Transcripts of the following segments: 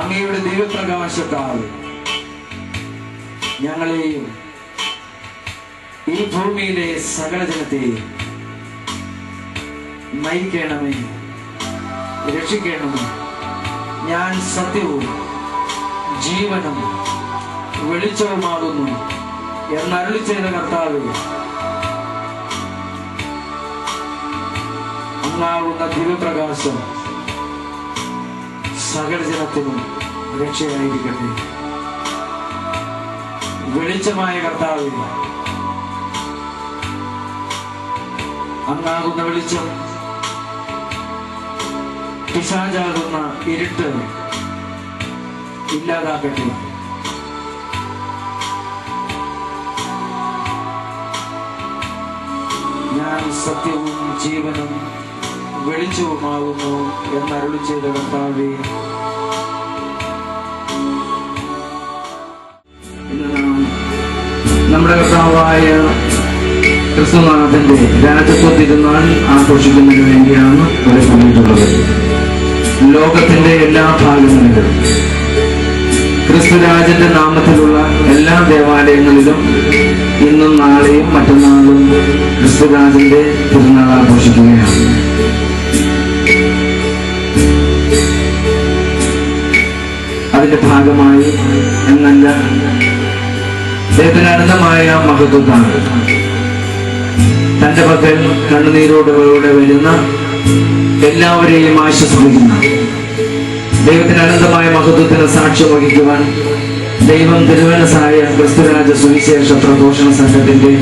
അങ്ങയുടെ ദൈവപ്രകാശത്താൽ ഞങ്ങളെയും ഈ ഭൂമിയിലെ സകല ജനത്തെയും നയിക്കണമേ രക്ഷിക്കണമേ. ഞാൻ സത്യവും ജീവനും വെളിച്ചവുമാകുന്നു എന്നരുളി ചെയ്ത കർത്താവ്. അങ്ങാവുന്ന ദിവ്യപ്രകാശം സകല ജനത്തിനും രക്ഷയായിരിക്കട്ടെ. വെളിച്ചമായ കർത്താവില്ല അങ്ങാകുന്ന വെളിച്ചം പിശാചാകുന്ന ഇരുട്ട് ഇല്ലാതാക്കട്ടെ ഞാൻ സത്യവും ജീവനും വെളിച്ചവുമാകുന്നു എന്നരുളി ചെയ്ത കർത്താവേ. നമ്മുടെ കർത്താവായ ക്രിസ്തുനാഥന്റെ രാജത്വ തിരുനാൾ ആഘോഷിക്കുന്നതിന് വേണ്ടിയാണ് ഇവിടെ കൂടിയിട്ടുള്ളത് ലോകത്തിന്റെ എല്ലാ ഭാഗങ്ങളിലും ക്രിസ്തുരാജന്റെ നാമത്തിലുള്ള എല്ലാ ദേവാലയങ്ങളിലും ഇന്നും നാളെയും മറ്റന്നാളും ക്രിസ്തുരാജന്റെ തിരുനാൾ ആഘോഷിക്കുകയാണ്. അതിന്റെ ഭാഗമായി എന്നല്ല ദൈവത്തിന് അനന്തമായ മഹത്വത്താണ്. തന്റെ പക്കൽ കണ്ണുനീരോടുകൂടെ വരുന്ന എല്ലാവരെയും ആശ്വസിപ്പിക്കുന്ന ദൈവത്തിന് അനന്തമായ മഹത്വത്തിന് സാക്ഷ്യം വഹിക്കുവാൻ ദൈവം തിരുവനസായ ക്രിസ്തുരാജ സുവിശേഷ പ്രഘോഷണ സംഘത്തിന്റെ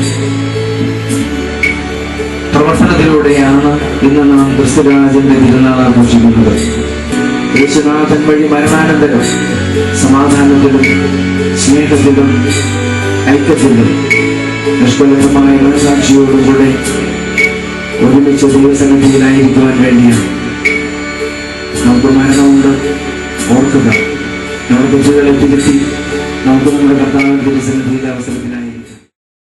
പ്രവർത്തനത്തിലൂടെയാണ് ഇന്ന് നാം ക്രിസ്തുരാജന്റെ തിരുനാൾ ആഘോഷിക്കുന്നത്. യേശുനാഥൻ വഴി മരണാനന്തരം സമാധാനത്തിലും സ്നേഹത്തിലും ഐക്യത്തിലും നിഷ്കലമായ മനസാക്ഷിയോടുകൂടെ ഒരുമിച്ച് ദൈവസന്നിധിയിലായിരിക്കുവാൻ വേണ്ടിയാണ്. നമുക്ക് മരണമുണ്ട്. ഓർക്കുക. നമ്മുടെ തെറ്റുകളെ തിരുത്തി നമുക്ക് നമ്മുടെ കർത്താവിന്റെ ദൈവസന്നിധിയിലെ അവസരത്തിൽ